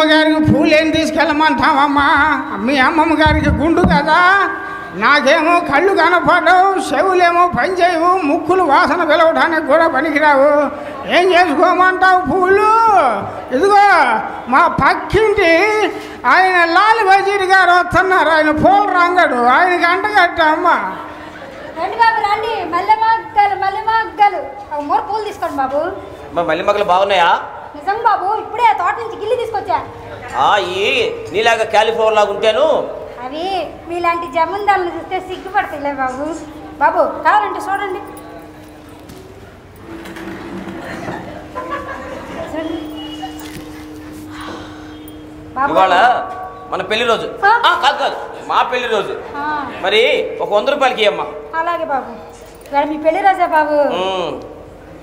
అమ్మమ్మ గారికి పూలు ఏం తీసుకెళ్ళమంటావమ్మా? మీ అమ్మమ్మ గారికి గుండు కదా. నాకేమో కళ్ళు కనపడవు చెవులేమో పనిచేయవు ముక్కులు వాసన పిలవడానికి కూడా పనికిరావు. ఏం చేసుకోమంటావు పూలు? ఇదిగో మా పక్కింటి ఆయన లాల్ వజీర్ గారు వస్తున్నారు. ఆయన పూల రంగడు ఆయనకి అంటగట్టమ్మా రండి బాబు రండి. మల్లె మొగ్గలు మల్లె మొగ్గలు. మూడు పూలు తీసుకోండి బాబు. మా మల్లి మగలు బాగున్నాయా? నిజం బాబు ఇప్పుడే తోట నుంచి గిల్లి తీసుకొచ్చా? ఈ నీలాగా క్యాలిఫ్లవర్ లాగా ఉంటాను. అవి మీలాంటి జమందాలను చూస్తే సిగ్గుపడతాయిలే బాబు. బాబు కావాలంటే చూడండి. ఇవాళ మన పెళ్ళి రోజు. కాదు కాదు. మా పెళ్ళి రోజు. మరి ఒక వంద రూపాయలకి అమ్మా అలాగే బాబు. మీ పెళ్ళి రోజా బాబు?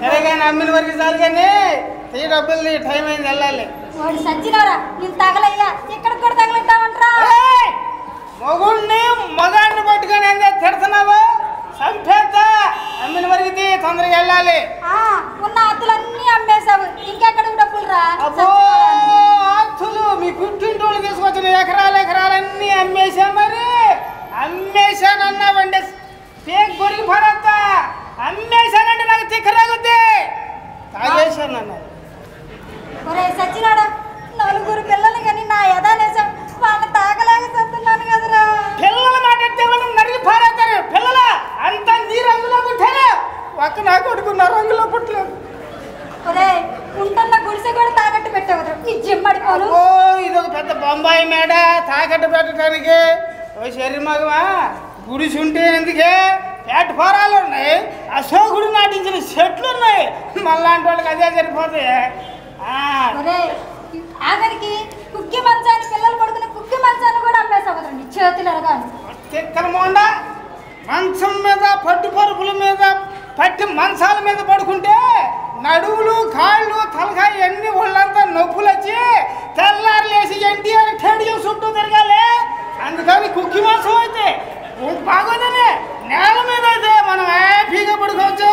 సరేగా అమ్మిన వరకు చాలు కానీ తీ డబ్బులు టైం అయింది వెళ్ళాలి. వాడు సచ్చినారా నేను తగలయ్యా. ఇక్కడ కూడా తగలంటావంటరా ఏయ్! మొగుణ్ణి మగాడిని పట్టుకొని ఏందే తిడుతున్నావు చంపేద్దా అమ్మిన వరకు తీ, తొందరగా వెళ్ళాలి ఆ, ఉన్న ఆతులన్నీ అమ్మేశావు ఇంకెక్కడికి డబ్బులు రా అబ్బో ఆస్తులు మీ పుట్టింటి వాళ్ళు తీసుకొచ్చిన ఎకరాలు ఎకరాలన్నీ అమ్మేశా మరి అమ్మేశానన్నావండి పేక్ గొరికి పడద్దా అమ్మేశానంటే నాకు తిక్కరాగుద్ది తాగేశానన్నారు ఒరే సచ్చినాడా నలుగురు పిల్లలు కానీ నా యథానేసం వాళ్ళని తాగలేక చస్తున్నాను కదరా పిల్లల మాట్లాడితే వాళ్ళు నరిగి పారేస్తారు పిల్లల అంత నీ రంగులో పుట్టారు ఒక్క నా కొడుకు నా రంగులో పుట్టలేదు ఒరే ఉంటున్న గుడిసె కూడా తాగట్టు పెట్టావు ఈ జిమ్మడిపోను ఓ ఇది ఒక పెద్ద బొంబాయి మేడ తాకట్టు పెట్టడానికి ఓ శరీర మగవా గుడిసి ఉంటే ఎందుకే ప్లాట్ఫారాలు ఉన్నాయి. అశోకుడు నాటించిన చెట్లు ఉన్నాయి. మళ్ళాంటి వాళ్ళకి అదే ఒరే ఆఖరికి కుక్కి మంచాన్ని పిల్లలు పడుకునే కుక్కి మంచాన్ని కూడా అమ్మేసావు కదరా నీ చేతులు మోండ మంచం మీద పట్టు పరుపుల మీద పట్టి మంచాల మీద పడుకుంటే నడువులు కాళ్ళు తలకాయ అన్ని ఒళ్ళంతా నొప్పులు వచ్చి తెల్లారు లేచి ఎన్టీఆర్ స్టేడియం చుట్టూ తిరగాలి. అందుకని కుక్కి మాంసం అయితే బాగోదని. నేల మీద అయితే మనం హ్యాపీగా పడుకోవచ్చు?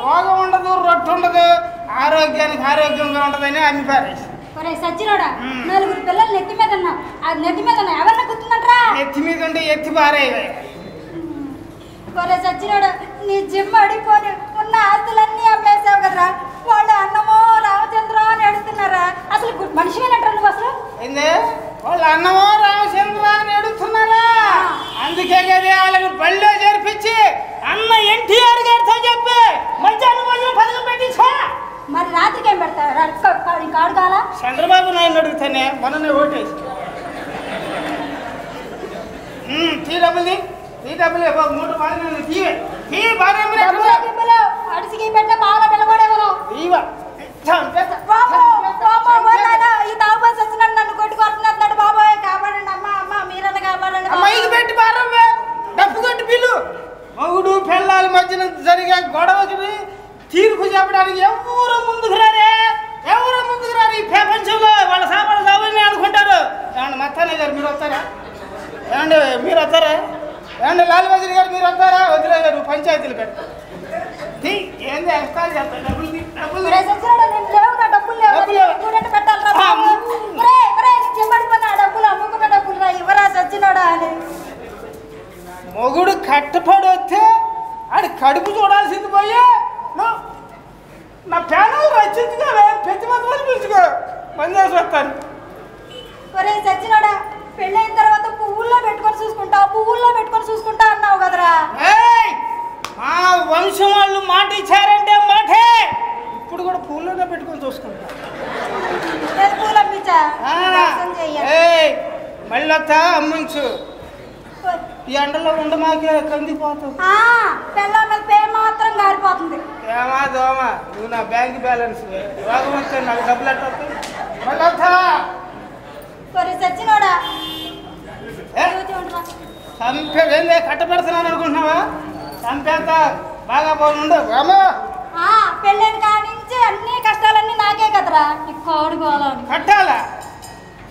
రోగం ఉండదు రొట్టు ఉండదు. ఆరోగ్యానికి ఆరోగ్యంగా ఉండదని అమ్మి పారేసి ఒరే సచ్చినోడా మ్. నలుగురు పిల్లలు నెత్తి మీద ఆ నెత్తి మీద ఉన్నా ఎవరిని గుర్తుందంటరా ఎత్తి మీద ఉంటే ఎత్తి పారేవి ఒరే సచ్చినోడా నీ జిమ్ అడిపోని ఉన్న ఆస్తులన్నీ అమ్మేసావు కదరా. వాళ్ళు అన్నమో రామచంద్ర అని అడుగుతున్నారా అసలు మనిషివేనంటారా నువ్వు అసలు? ఏంది? వాళ్ళు అన్నమో రామచంద్ర అని అడుగుతున్నారా అందుకే కదా వాళ్ళని బళ్ళో చేర్పించి అన్న ఎన్టీఆర్ గారితో చెప్పి మధ్యాహ్నం భోజనం పథకం పెట్టించా మరి రాత్రికి ఏం పెడతారా ఇంకా అడగాల చంద్రబాబు నాయుడు అడుగుతానే మొన్ననే ఓటేసి. టీ డబ్బులు టీ డబ్బులు మూడు బాగా తీ బాగా డబ్బులు గిబ్బులు అడిసికి పెట్టే పాల ఈ తాగుబోసి వచ్చినాడు నన్ను కొట్టి కొడుతున్నాడు బాబోయ్ కాపాడండి అమ్మ అమ్మ మీరన్న కాపాడండి మైకి పెట్టి పారమ్మే డబ్బు కొట్టి పిల్లు. మగుడు పెళ్ళాల మధ్యన జరిగే గొడవకి తీర్పు చెప్పడానికి ఎవరు ముందుకు రారే? ఎవరు ముందుకు రారు ఈ ప్రపంచంలో? వాళ్ళ సామాన్లు సామాన్లు అనుకుంటారు ఏమండి మత్తానే గారు మీరు వస్తారా ఏమండి మీరు వస్తారా ఏమండి లాల్ బజీర్ గారు మీరు వస్తారా వదిలే గారు పంచాయతీలు పెట్ట తీ, ఏంది ఎక్స్ట్రా చేస్తా డబ్బులు తీ, డబ్బులు తీ. ఒరే సచ్చినాడు నేను లేవు నా డబ్బులు లేవు డబ్బులు లేవు. కూడంటే పెట్టాలరా బాబు ఒరే ఒరే నీ జిమ్మడిపోయిన ఆ డబ్బులు అమ్ముకున్న డబ్బులు రా ఇవ్వరా సచ్చినాడా అని మొగుడు కట్టపడి వస్తే ఆడి కడుపు చూడాల్సింది పోయి నువ్వు నా ప్యానల్ రచించుకోవే పెద్ద మంది పిలుచుకో మంది చేసి వస్తాను ఒరే సచ్చినాడా పెళ్ళైన తర్వాత పువ్వుల్లో పెట్టుకొని చూసుకుంటా పువ్వుల్లో పెట్టుకొని చూసుకుంటా అన్నావు కదరా! మా వంశం వాళ్ళు మాట ఇచ్చారంటే మాటే. ఇప్పుడు కూడా పూల్లోనే పెట్టుకొని చూసుకుంటా. మళ్ళొత్తా అమ్మించు. ఈ ఎండలో ఉండ మాకే కందిపోతావు. మాత్రం గారిపోతుంది. ఏమా దోమ నువ్వు నా బ్యాంక్ బ్యాలెన్స్. రోగం వస్తే నాకు డబ్బులు ఎట్ట వస్తాయి? మళ్ళీ వస్తావా మరి సచ్చినోడా! ఏ? చూడరా. చంపే ఏందే? కట్ట పెడుతున్నాను అనుకుంటున్నావా? చంపేంత బాగా ఆ పెళ్ళైన కాడి నుంచి అన్ని కష్టాలన్నీ నాకే కదరా. ఈ కోడుకోవాలని కట్టాల?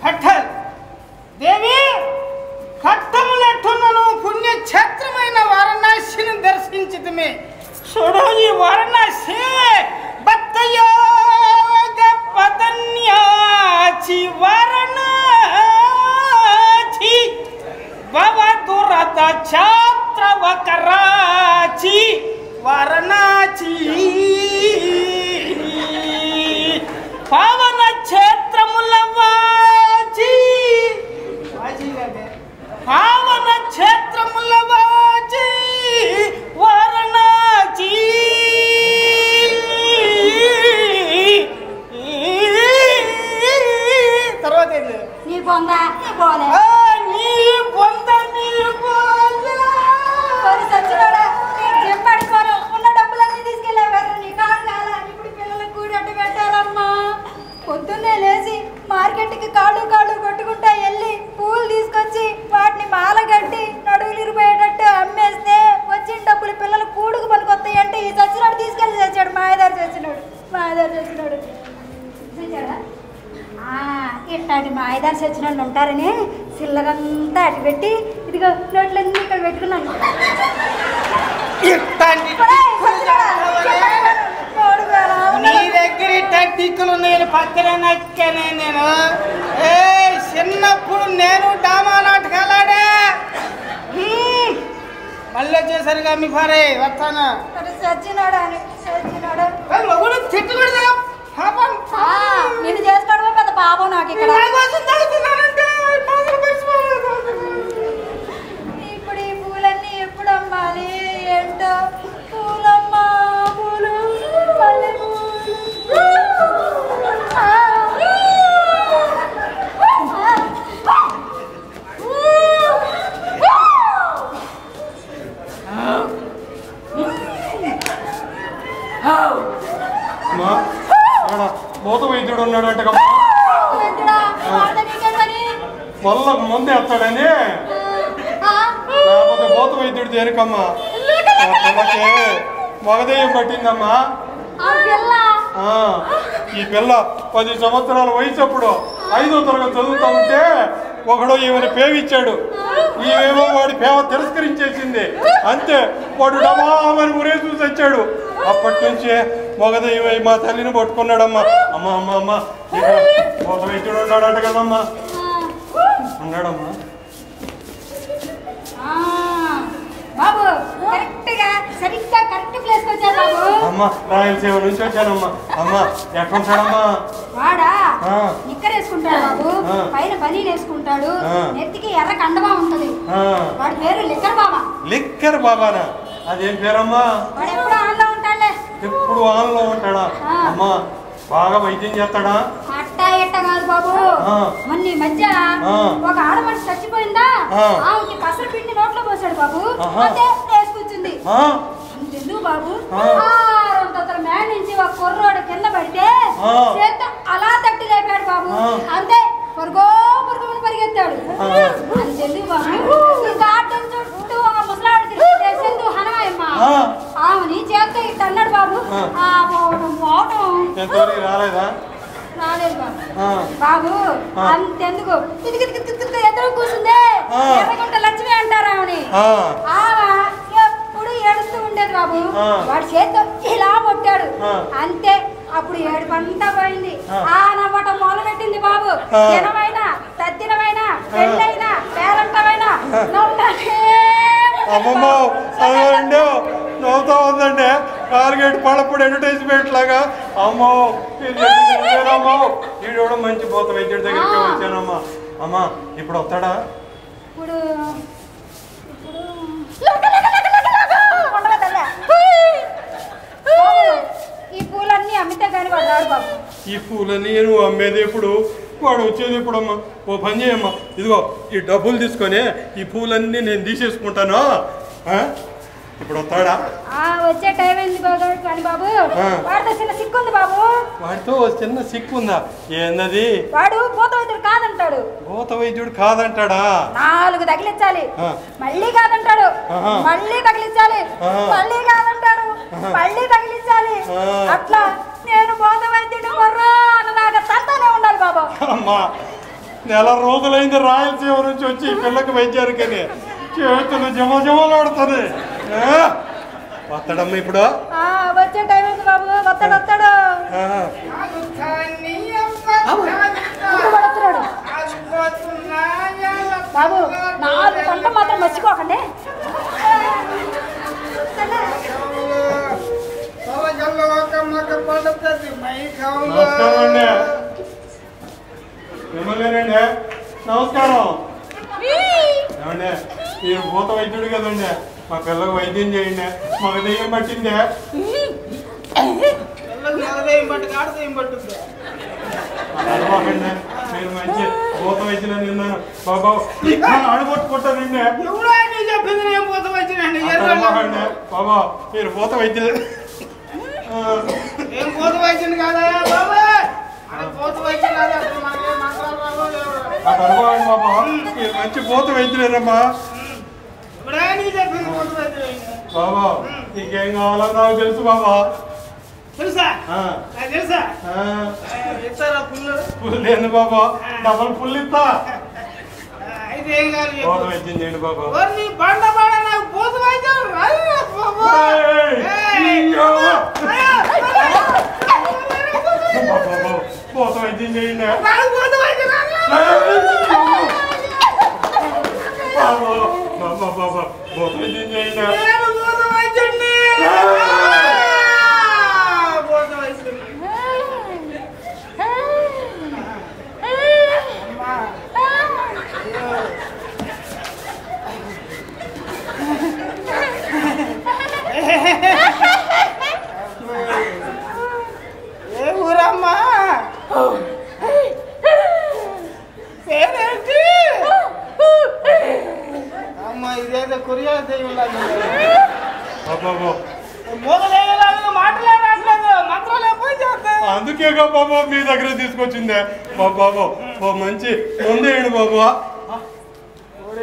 కట్టాలి. దేవి కట్టములెట్టున్నను పుణ్యక్షేత్రమైన వారణాసిని దర్శించితమే. చూడు ఈ వారణాసి బత్తయోగ చచ్చినాడు మాయదారి చచ్చినాడు చూసాడా? ఆ, ఇట్లాంటి మాయదారి చచ్చినాడు ఉంటారని సిల్లరంతా అటు పెట్టి ఇదిగో నోట్లన్నీ ఇక్కడ పెట్టుకున్నాను. నీ దగ్గర టెక్నిక్లు నేను పక్కన నక్కనే నేను. ఏ చిన్నప్పుడు నేను డామా నాటకాలాడే. మళ్ళీ వచ్చేసరిగా మీ ఫారే వస్తాను. మరి చచ్చినాడా అని. అమ్మా ఆడ వైద్యుడు ఉన్నాడంట కమ్మా ఏంటిరా? వాడితే ముందే వస్తాడని. ఆ? లేకపోతే వైద్యుడు దేనికమ్మా? ఆ పిల్లకి పట్టిందమ్మా. ఆ ఈ పిల్ల పది సంవత్సరాల వయసు అప్పుడు ఐదో తరగతి చదువుతా ఉంటే ఒకడు ఈమెను పేవిచ్చాడు. ఈమెమో వాడి పేవ తిరస్కరించేసింది. అంతే వాడు డబామని మురే చూసి వచ్చాడు అప్పటి నుంచి మగదయ్యమై మా తల్లిని పట్టుకున్నాడమ్మా. అమ్మ అమ్మ అమ్మ. ఇక్కడ ఒక వైద్యుడు ఉన్నాడంట కదమ్మా. ఉన్నాడమ్మా. బాబు కరెక్ట్గా సరిగ్గా కరెక్ట్ ప్లేస్కి వచ్చారు బాబు. అమ్మ రాయలసీమ నుంచి వచ్చానమ్మా. అమ్మ ఎట్లుంటాడమ్మా వాడా ఆ. నిక్కర్ వేసుకుంటాడు బాబు. పైన బనీలు వేసుకుంటాడు. నెత్తికి ఎర్ర కండమా ఉంటది. ఆ, వాడి పేరు లిక్కర్ బాబా. లిక్కర్ బాబానా? అదేం పేరమ్మా? వాడు ఎప్పుడు ఆన్లో ఆన్లో ఉంటాడా. అమ్మా బాగా వైద్యం చేస్తాడా అట్ట ఎట్ట కాదు బాబు. మొన్న ఈ మధ్య. ఒక ఆడ మనిషి చచ్చిపోయిందా. ఆమెకి పిండి నోట్లో పోసాడు బాబు. అదే వేసుకొచ్చింది? అంతెందుకు బాబు మేడ నుంచి ఒక కుర్రోడు కింద పడితే అలా తట్టి లేపాడు బాబు. అంతే పరుగో పరుగుమని పరిగెత్తాడు. అంతెందుకు బాబు గార్డెన్ చుట్టూ ఒక ముసలాడు తిరిగితే సింధు హనమాయమ్మ ఆ. ఆమెని చేత్తో ఇట్ట పోవడం ఎంతవరకు రాలేదా? బాబు. అంతెందుకు? ఎదురు కూర్చుందే. ఎర్రగుంట లక్ష్మి అంటారు ఆమెని. ఎప్పుడు ఏడుస్తూ ఉండేది బాబు. వాడి చేత్తో ఇలా కొట్టాడు. అంతే అప్పుడు ఏడు పంట పోయింది. ఆ. నవ్వటం మొదలు పెట్టింది బాబు. ఆ. దినమైనా తద్దినమైనా పెళ్ళైనా పేరంటమైనా నవ్వుతానే నవ్వుతా ఉందండి కాల్గేట్ పళ్ళప్పుడు అడ్వర్టైజ్మెంట్ లాగా. అమ్మో అమ్మో. వీడు కూడా మంచి పోత వైద్యుడి దగ్గరికి. వచ్చానమ్మా. అమ్మా ఇప్పుడు వస్తాడా? ఇప్పుడు ఇప్పుడు. ఈ పూలన్నీ అమ్మితే కానీ వాడు రాడు బాబు. ఈ పూలని నువ్వు అమ్మేది ఎప్పుడు? వాడు వచ్చేది ఎప్పుడమ్మా? ఓ పని చేయమ్మా. ఇదిగో ఈ డబ్బులు తీసుకొని ఈ పూలన్నీ నేను తీసేసుకుంటాను? ఇప్పుడు వస్తాడా ఆ వచ్చే టైం అయింది కానీ బాబు. వాడితో చిన్న సిక్కు ఉంది బాబు వాడితో చిన్న సిక్కు ఉందా ఏందది వాడు పూత వైద్యుడు కాదంటాడు భూత వైద్యుడు కాదంటాడా నాలుగు తగిలించాలి. మళ్ళీ కాదంటాడు. మళ్ళీ తగిలించాలి. మళ్ళీ కాదంటాడు. మళ్ళీ తగిలించాలి. అట్లా నేను పూత వైద్యుడు మొర్రో అనలాగా తంతానే ఉండాలి బాబు అమ్మా నెల రోజులైంది రాయలసీమ నుంచి వచ్చి పిల్లకి వైద్యానికని చేతులు జమ జమలాడుతుంది? వస్తాడమ్మా ఇప్పుడు? వచ్చే టైం అయింది బాబు? వస్తాడు వస్తాడు. బాబు నాలుగు పంట మాత్రం మర్చిపోకండి. మిమ్మల్నేనండి నమస్కారం. ఏమండి? మీరు భూత వైద్యుడు కదండి. మా పిల్లకి వైద్యం చేయండి. మాకు దెయ్యం పట్టిందే. అడవాకండి మంచి భూత వైద్యులని విన్నాను బాబా అడగొట్టుకుంటానండి చెప్పింది నేను భూత వైద్యులండి బాబా మీరు భూత వైద్యులు. బాబా మీరు మంచి భూత వైద్యులేరమ్మా. బాబా నీకేం కావాలో నాకు తెలుసు బాబా తెలుసా తెలుసా ఇస్తారా పుల్లు పుల్లు ఏంది బాబా డబల్ పుల్లు ఇస్తా చేయండి బాబా బండ బాడ నాకు పోతు పోత వైద్యం చేయండి అమ్మ ఇదేదో కొరియా దెయ్యంలాగా ఉంది. బాబా బాబా. మూగలేయలాగా మాట్లాడట్లేదు మంత్రాలు ఎప్పుడు చేస్తాయి అందుకేగా బాబా మీ దగ్గర తీసుకొచ్చిందే బాబా బాబా ఓ మంచి ముందేయండి బాబా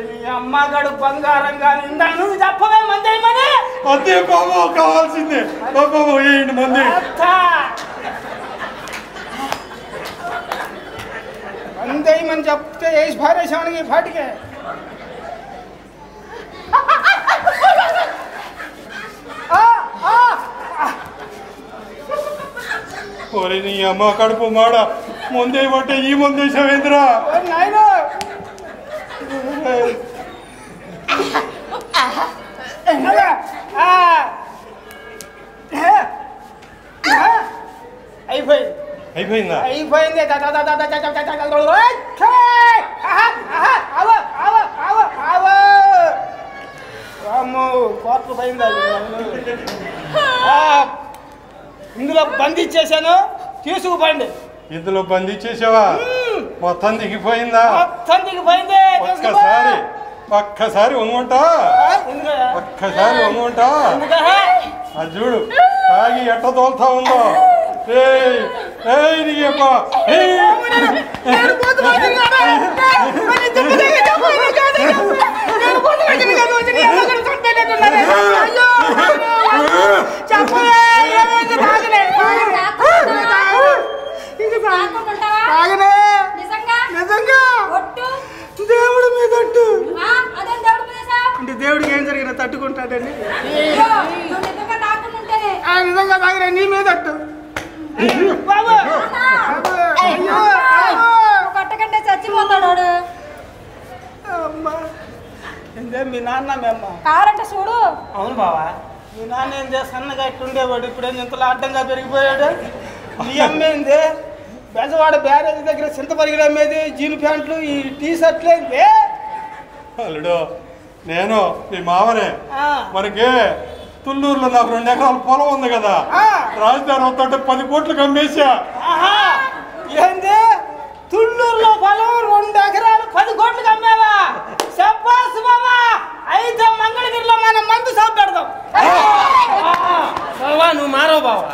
నీ అమ్మగాడు బంగారం కానీ ఇందా నువ్వు చెప్పవే మందేయమని అదే బాబా కావాల్సిందే బాబా బాబా వేయండి మంది అత్త మందేయమని చెప్తే వేసి పారేసామని ఈ పాటికే ఒరే నీ అమ్మ కడుపు మాడ ముందే పట్టే ఈ ముందే చవేంద్రా అయిపోయింది అయిపోయిందా అయిపోయింది అమ్మో కోట్లు పోయిందా ఇందులో బంధించేశాను. తీసుకుపోండి ఇందులో బంధించేసావా మొత్తం దిగిపోయిందా? మొత్తం దిగిపోయింది. ఒక్కసారి ఒక్కసారి వంగుంటా? ఒక్కసారి వంగుంటా? అది చూడు తాగి ఎట్ట తోలుతా ఉందో? ఏయ్ ఏయ్ అంటున్నాడండి ఆ విధంగా తాగిన నీ మీద అట్టు. పట్టకంటే చచ్చిపోతాడు మీ నాన్న మేమ్మ కారంటే చూడు. అవును బావా. మీ నాన్న ఏం సన్నగా ఇట్టుండేవాడు ఇప్పుడు ఏం ఇంతలో అడ్డంగా పెరిగిపోయాడు? మీ అమ్మేంది బెజవాడ బ్యారేజ్ దగ్గర చింత పరిగడమ్మేది జీన్ ప్యాంట్లు ఈ టీ షర్ట్లు ఏంది? అల్లుడు నేను మీ మామనే మనకి తుళ్ళూరులో నాకు రెండు ఎకరాల పొలం ఉంది కదా. రాజధాని వస్తుంటే పది కోట్లు కమ్మేసా ఏంది? తుళ్ళూరులో పొలం రెండు ఎకరాలు పది కోట్లు కమ్మేవా? చెప్పాసు బాబా అయితే మంగళగిరిలో మనం మందు సాగు నువ్వు మారో బావా.